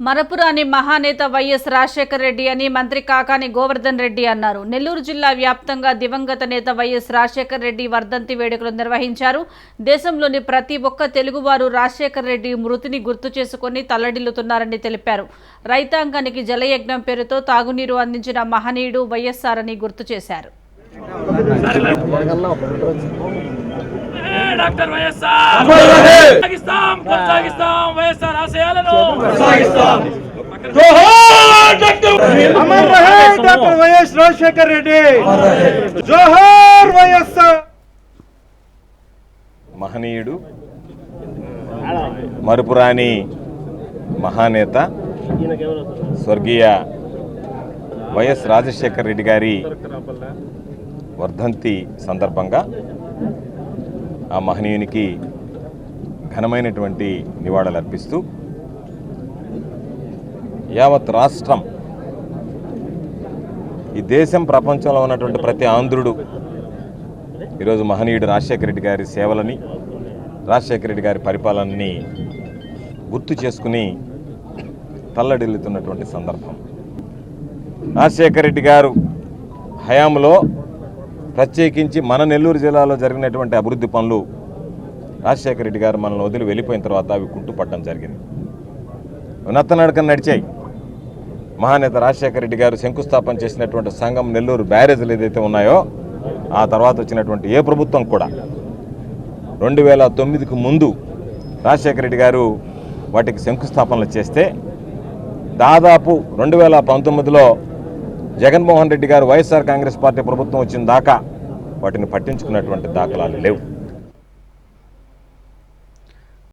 మరపురాని మహానేత వైఎస్ రాజశేఖర రెడ్డి అని మంత్రి కాకాని గోవర్ధన్ రెడ్డి అన్నారు. నెల్లూరు జిల్లా వ్యాప్తంగా దివంగత నేత వైఎస్ రాజశేఖర రెడ్డి వర్ధంతి వేడుకలు నిర్వహించారు. దేశంలోని ప్రతి ఒక్క తెలుగువారు రాజశేఖర రెడ్డి మృతిని గుర్తు చేసుకుని తల్లడిల్లుతున్నారని తెలిపారు. రైతాంగానికి జలయజ్ఞం పేరుతో తాగునీరు అందించిన మహనీయుడు వైఎస్ఆర్ అని గుర్తు చేశారు. Doctor YSR. కొనసాగిస్తాం కొనసాగిస్తాం వైఎస్ఆర్ ఆశయాలను. అమర్ రహే డాక్టర్ వైఎస్ రాజశేఖర్ రెడ్డి. జోహార్ వైఎస్ఆర్. మహనీయుడు మరుపురాని మహానేత స్వర్గీయ వైఎస్ రాజశేఖర్ రెడ్డి గారి వర్ధంతి సందర్భంగా ఆ మహనీయునికి ఘనమైనటువంటి నివాళులు అర్పిస్తూ యావత్ రాష్ట్రం ఈ దేశం ప్రపంచంలో ఉన్నటువంటి ప్రతి ఆంధ్రుడు ఈరోజు మహనీయుడు రాజశేఖర రెడ్డి గారి సేవలని రాజశేఖర రెడ్డి గారి పరిపాలనని గుర్తు చేసుకుని తల్లడిల్లుతున్నటువంటి సందర్భం. రాజశేఖర రెడ్డి గారు హయాంలో ప్రత్యేకించి మన నెల్లూరు జిల్లాలో జరిగినటువంటి అభివృద్ధి పనులు రాజశేఖర రెడ్డి గారు మనల్ని వదిలి వెళ్ళిపోయిన తర్వాత అవి కుంటుపడడం జరిగింది. నత్తనడకన నడిచాయి. మహానేత రాజశేఖర రెడ్డి గారు శంకుస్థాపన చేసినటువంటి సంఘం నెల్లూరు బ్యారేజీలు ఏదైతే ఉన్నాయో ఆ తర్వాత వచ్చినటువంటి ఏ ప్రభుత్వం కూడా. రెండు వేల తొమ్మిదికి ముందు రాజశేఖర రెడ్డి గారు వాటికి శంకుస్థాపనలు చేస్తే దాదాపు రెండు వేల పంతొమ్మిదిలో జగన్మోహన్ రెడ్డి గారు వైఎస్ఆర్ కాంగ్రెస్ పార్టీ ప్రభుత్వం వచ్చిన దాకా వాటిని పట్టించుకున్నటువంటి దాఖలాలు లేవు.